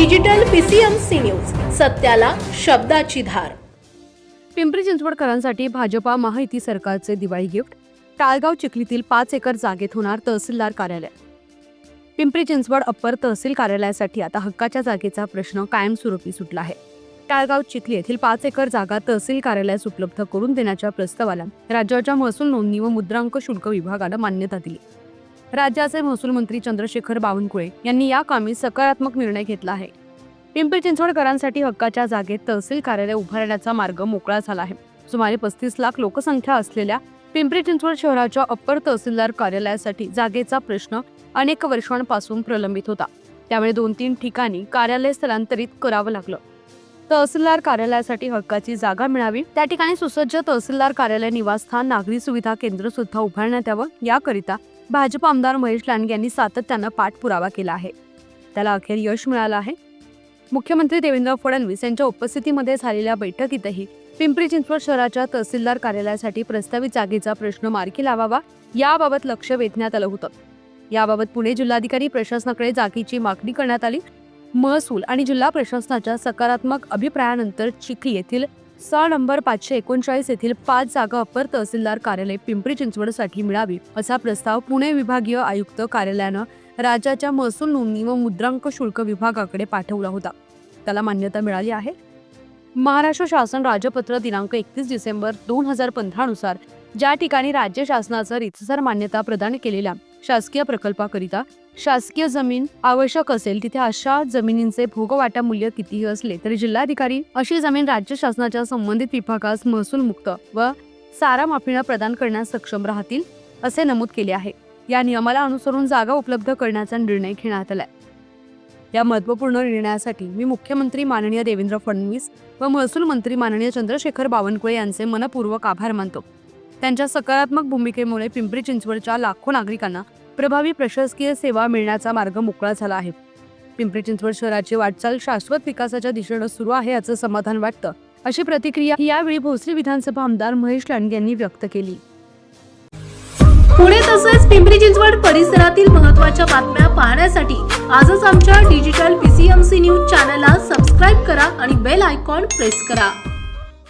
Digital PCMC news सत्याला शब्दाची धार. पिंपरी चिंचवडकरांसाठी भाजपा महायुती सरकारचे Diwali gift टाळगाव चिखलीतील पाच एकर जागेत होणार तहसीलदार कार्यालय. पिंपरी चिंचवड अप्पर तहसील कार्यालयासाठी आता हक्काच्या जागेचा प्रश्न कायमस्वरूपी सुटला आहे. टाळगाव चिखली येथील पाच एकर जागा तहसील कार्यालयास उपलब्ध करून देण्याच्या प्रस्तावाला राज्याच्या महसूल नोंदणी व मुद्रांक शुल्क विभागाला मान्यता दिली. राज्याचे महसूल मंत्री चंद्रशेखर बावनकुळे यांनी या कामी सकारात्मक निर्णय घेतला आहे. पिंपरी चिंचवडकरांसाठी हक्काच्या जागेत तहसील कार्यालय उभारण्याचा मार्ग मोकळा झाला आहे. सुमारे पस्तीस लाख लोकसंख्या असलेल्या पिंपरी चिंचवड शहराच्या अप्पर तहसीलदार कार्यालयासाठी जागेचा प्रश्न अनेक वर्षांपासून प्रलंबित होता. त्यामुळे दोन तीन ठिकाणी कार्यालय स्थलांतरित करावं लागलं. तहसीलदार कार्यालयासाठी हक्काची जागा मिळावी त्या ठिकाणी सुसज्ज तहसीलदार कार्यालय निवासस्थान नागरी सुविधा केंद्र सुद्धा उभारण्यात यावं याकरिता भाजप आमदार महेश लांडगे यांनी सातत्यानं पाठपुरावा केला आहे. त्याला अखेर यश मिळालं आहे. मुख्यमंत्री देवेंद्र फडणवीस यांच्या उपस्थितीमध्ये झालेल्या बैठकीतही पिंपरी चिंचवड शहराच्या तहसीलदार कार्यालयासाठी प्रस्तावित जागेचा प्रश्न मार्गी लावावा याबाबत लक्ष वेधण्यात आलं होतं. याबाबत पुणे जिल्हाधिकारी प्रशासनाकडे जागेची मागणी करण्यात आली. महसूल आणि जिल्हा प्रशासनाच्या सकारात्मक अभिप्रायानंतर चिखली येथील सहा नंबर पाचशे एकोणचाळीस येथील पाच जागा अप्पर तहसीलदार कार्यालय पिंपरी चिंचवडसाठी मिळावी असा प्रस्ताव पुणे विभागीय आयुक्त कार्यालयानं राज्याच्या महसूल नोंदणी व मुद्रांक शुल्क विभागाकडे पाठवला होता. त्याला मान्यता मिळाली आहे. महाराष्ट्र शासन राजपत्र दिनांक एकतीस डिसेंबर दोन हजार पंधरानुसार ज्या ठिकाणी राज्य शासनाचं रितसर मान्यता प्रदान केलेल्या शासकीय प्रकल्पाकरिता शासकीय जमीन आवश्यक असेल तिथे अशा जमिनींचे भोगवाटा मूल्य कितीही असले तरी जिल्हाधिकारी अशी जमीन राज्य शासनाच्या संबंधित विभागास महसूल मुक्त व सारा माफीनं प्रदान करण्यास सक्षम राहतील असे नमूद केले आहे. या नियमाला अनुसरून जागा उपलब्ध करण्याचा निर्णय घेण्यात आलाय. या महत्त्वपूर्ण निर्णयासाठी मी मुख्यमंत्री माननीय देवेंद्र फडणवीस व महसूल मंत्री माननीय चंद्रशेखर बावनकुळे यांचे मनपूर्वक आभार मानतो. त्यांच्या सकारात्मक भूमिकेमुळे पिंपरी चिंचवडच्या लाखो नागरिकांना प्रभावी प्रशासकीय सेवा मिळण्याचा मार्ग मोकळा झाला आहे. पिंपरी चिंचवड शहराची वाटचाल शाश्वत विकासाच्या दिशेनं सुरू आहे याचं समाधान वाटतं अशी प्रतिक्रिया यावेळी भोसरी विधानसभा आमदार महेश लांडगे यांनी व्यक्त केली. पुणे तसेच पिंपरी चिंचवड परिसरातील महत्त्वाच्या बातम्या पाहण्यासाठी आजच आमच्या डिजिटल पीसीएमसी न्यूज चॅनलला सबस्क्राईब करा आणि बेल आयकॉन प्रेस करा.